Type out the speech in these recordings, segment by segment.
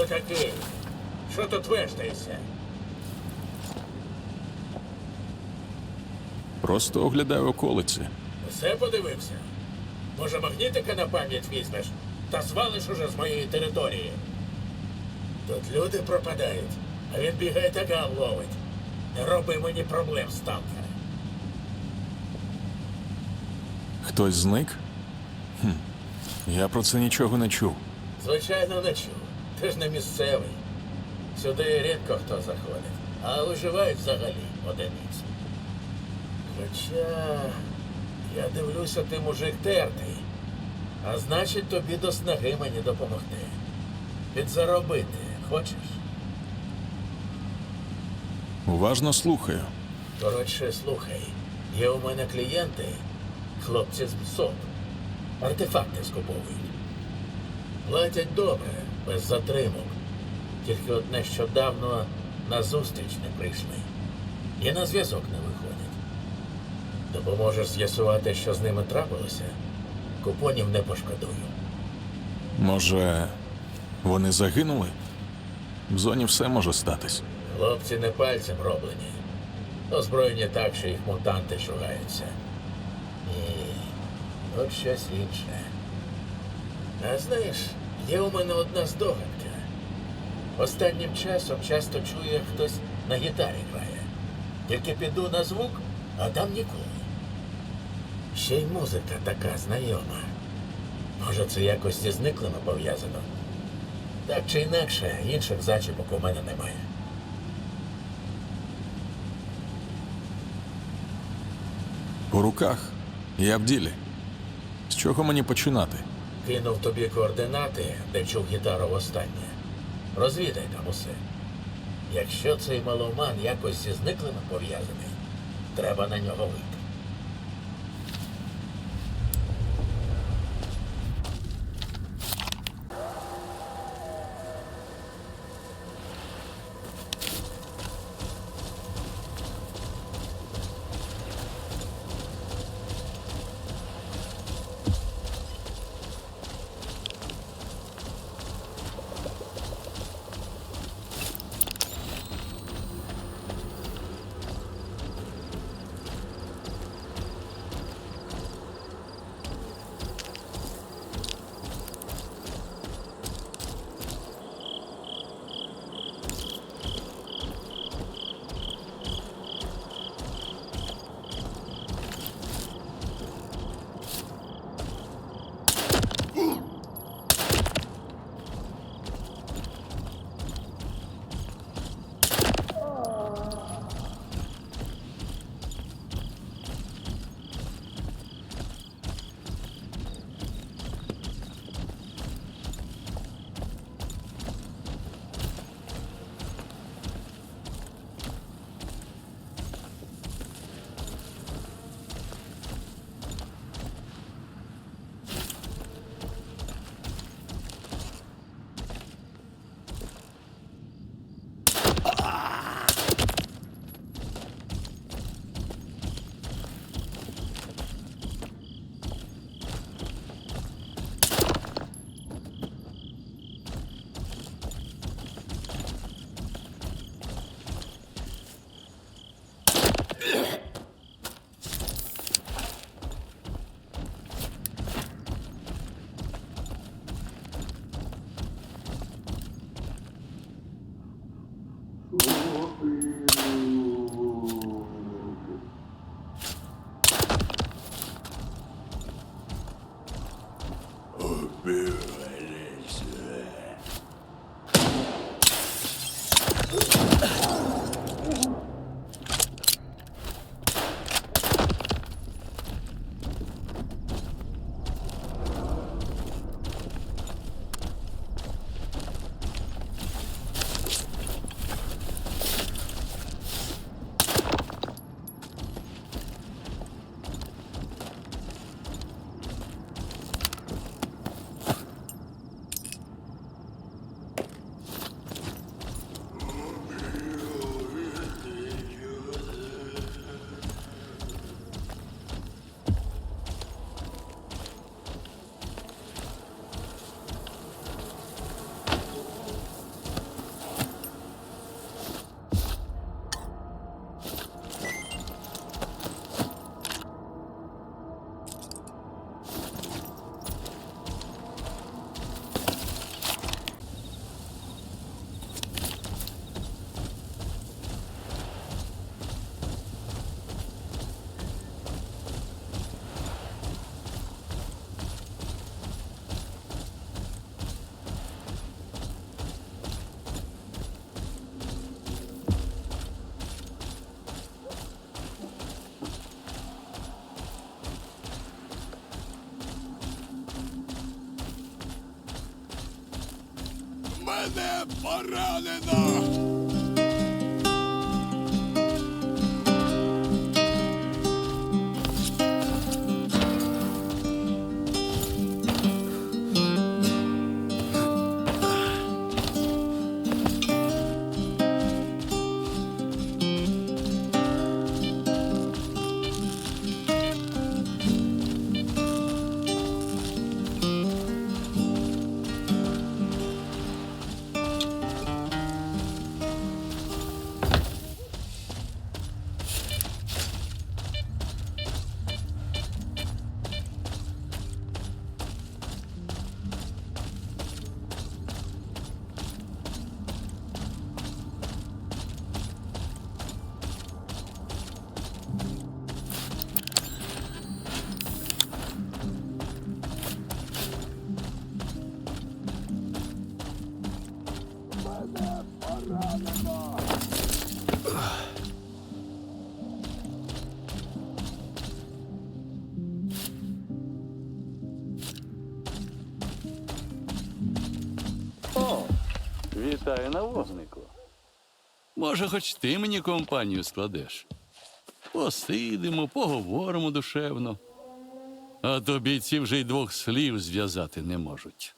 Хто такий? Що тут вештаєшся? Просто оглядаю околиці. Все подивився? Може, магнітика на пам'ять візьмеш та звалиш уже з моєї території. Тут люди пропадають, а він бігає та гал ловить. Не роби мені проблем, сталкере. Хтось зник? Хм. Я про це нічого не чув. Звичайно, не чув. Ти ж не місцевий. Сюди рідко хто заходить, а виживають взагалі одиниці. Хоча я дивлюся, ти мужик тертий. А значить, тобі до снаги мені допомогти. Підзаробити хочеш? Уважно слухаю. Коротше, слухай, є у мене клієнти, хлопці з МСОП. Артефакти скуповують. Платять добре, без затримок. Тільки от нещодавно на зустріч не прийшли. І на зв'язок не виходять. Допоможеш з'ясувати, що з ними трапилося? Купонів не пошкодую. Може, вони загинули? В зоні все може статись. Хлопці не пальцем роблені. Озброєні так, що їх мутанти шугаються. Ні, от щось інше. А знаєш, є у мене одна здогадка. Останнім часом часто чую, як хтось на гітарі грає. Тільки піду на звук, а там нікого. Ще й музика така знайома. Може, це якось зі зниклими пов'язано? Так чи інакше, інших зачіпок у мене немає. По руках. Я в ділі. З чого мені починати? Кинув тобі координати, де чув гітару востаннє. Розвідай там усе. Якщо цей маломан якось зі зниклими пов'язаний, треба на нього вийти. Мене поранено! Вітаю на вогнику. Може, хоч ти мені компанію складеш. Посидимо, поговоримо душевно. А то бійці вже й двох слів зв'язати не можуть.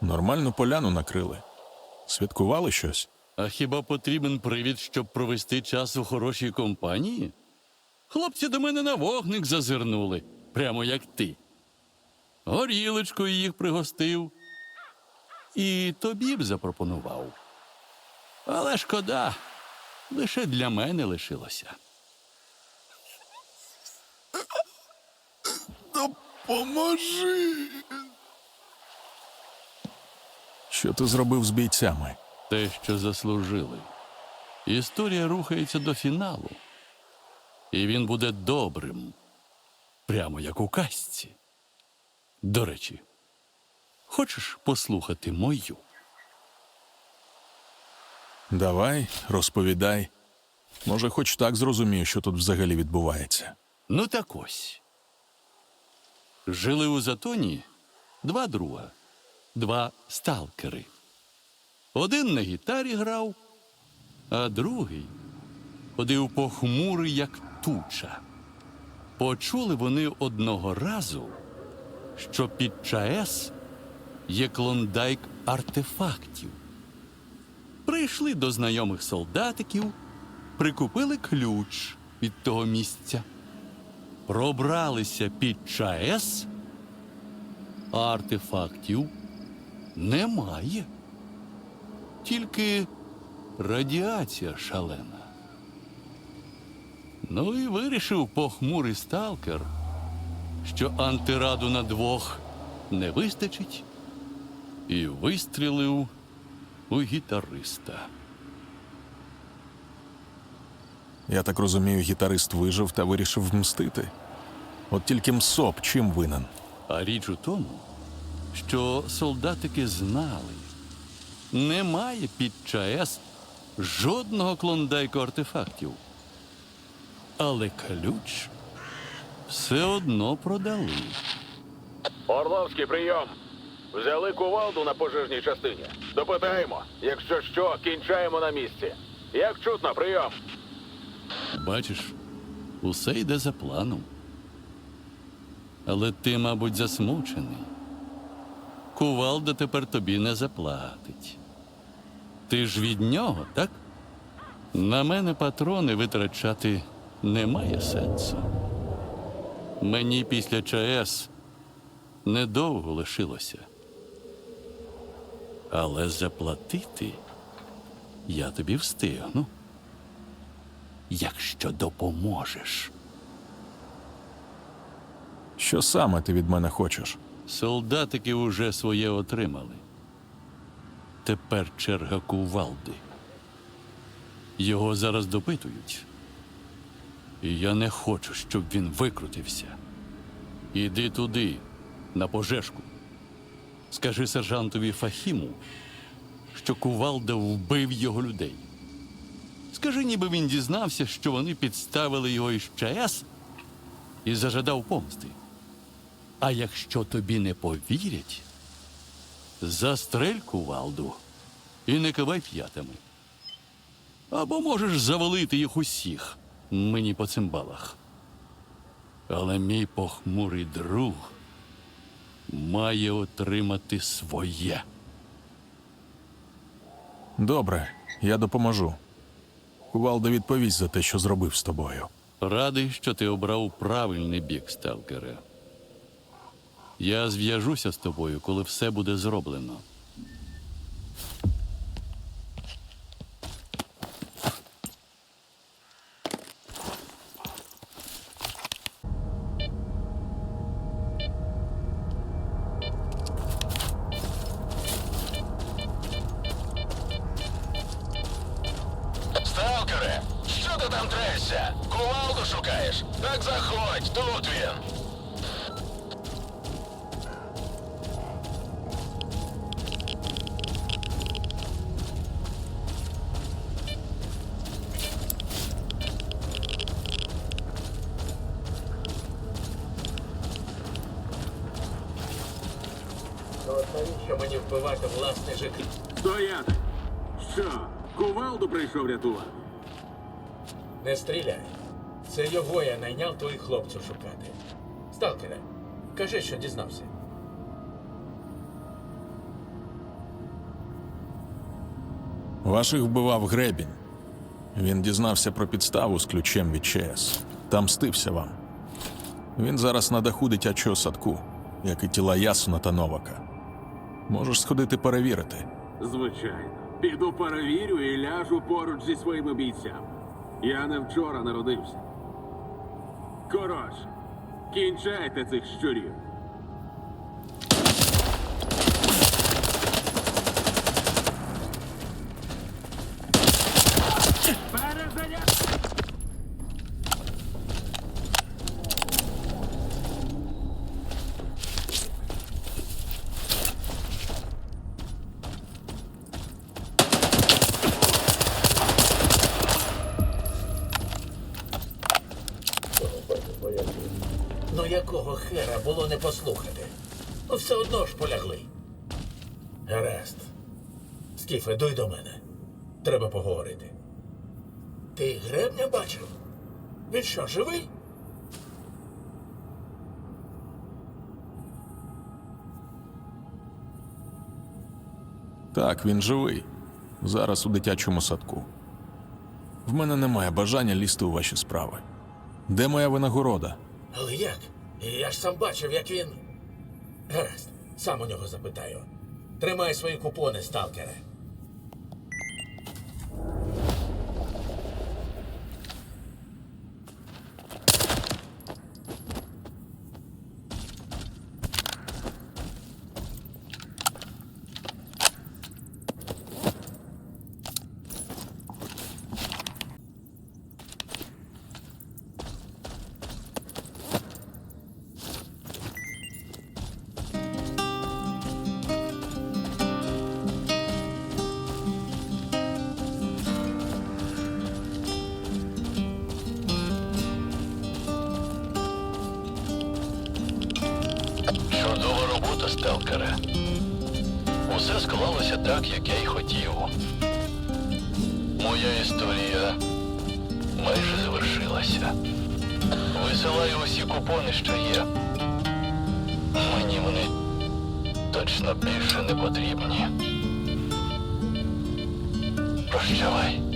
Нормальну поляну накрили. Святкували щось? А хіба потрібен привід, щоб провести час у хорошій компанії? Хлопці до мене на вогник зазирнули, прямо як ти. Горілочкою їх пригостив. І тобі б запропонував. Але шкода, лише для мене лишилося. Допоможи. Що ти зробив з бійцями? Те, що заслужили. Історія рухається до фіналу. І він буде добрим, прямо як у казці. До речі, хочеш послухати мою? Давай, розповідай. Може, хоч так зрозумію, що тут взагалі відбувається. Ну так ось. Жили у затоні два друга, два сталкери. Один на гітарі грав, а другий ходив похмурий, як туча. Почули вони одного разу, що під ЧАЕС є клондайк артефактів. Прийшли до знайомих солдатиків, прикупили ключ від того місця пробралися під ЧАЕС, а артефактів немає. Тільки радіація шалена. Ну і вирішив похмурий сталкер, що антираду на двох не вистачить, і вистрілив у гітариста. Я так розумію, гітарист вижив та вирішив мстити. От тільки мсоп чим винен? А річ у тому, що солдатики знали, немає під ЧАЕС жодного клондайку артефактів. Але ключ все одно продали. Орловський прийом. Взяли кувалду на пожежній частині. Допитаємо. Якщо що, кінчаємо на місці. Як чутно, прийом. Бачиш, усе йде за планом. Але ти, мабуть, засмучений. Кувалда тепер тобі не заплатить. Ти ж від нього, так? На мене патрони витрачати немає сенсу. Мені після ЧАЕС недовго лишилося. Але заплатити я тобі встигну якщо допоможеш. Що саме ти від мене хочеш? Солдатики уже своє отримали. Тепер черга кувалди. Його зараз допитують. І я не хочу, щоб він викрутився. Іди туди, на пожежку. Скажи сержантові Фахіму, що кувалда вбив його людей. Скажи, ніби він дізнався, що вони підставили його із ЧАЕС і зажадав помсти. А якщо тобі не повірять, Застрель кувалду і не кивай п'ятами. Або можеш завалити їх усіх мені по цимбалах. Але мій похмурий друг має отримати своє. Добре, я допоможу. Кувалда відповість за те, що зробив з тобою. Радий, що ти обрав правильний бік, сталкере. Я зв'яжуся з тобою, коли все буде зроблено. заходь, тут він. То от навіщо мені вбивати власне життя? Стояти! Що, кувалду прийшов рятувати? Не стріляй. Це його я найняв твоїх хлопців шукати. Сталкере, кажи, що дізнався. Ваших вбивав гребінь. Він дізнався про підставу з ключем від ЧС та мстився вам. Він зараз на даху дитячого садку, як і тіла Ясуна та Новака. Можеш сходити перевірити. Звичайно. Піду перевірю і ляжу поруч зі своїми бійцями. Я не вчора народився. Коротше, кінчайте цих щурів. Ну якого хера було не послухати? Ну все одно ж полягли. Гаразд. Скіфе, дуй до мене. Треба поговорити. Ти гребня бачив? Він що, живий? Так, він живий. Зараз у дитячому садку. В мене немає бажання лізти у ваші справи. Де моя винагорода? Але як? Я ж сам бачив, як він. Гаразд, сам у нього запитаю. Тримай свої купони, сталкере. Сталкере. Усе склалося так, як я й хотів. Моя історія майже завершилася. Висилаю усі купони, що є. Мені вони точно більше не потрібні. Прощавай.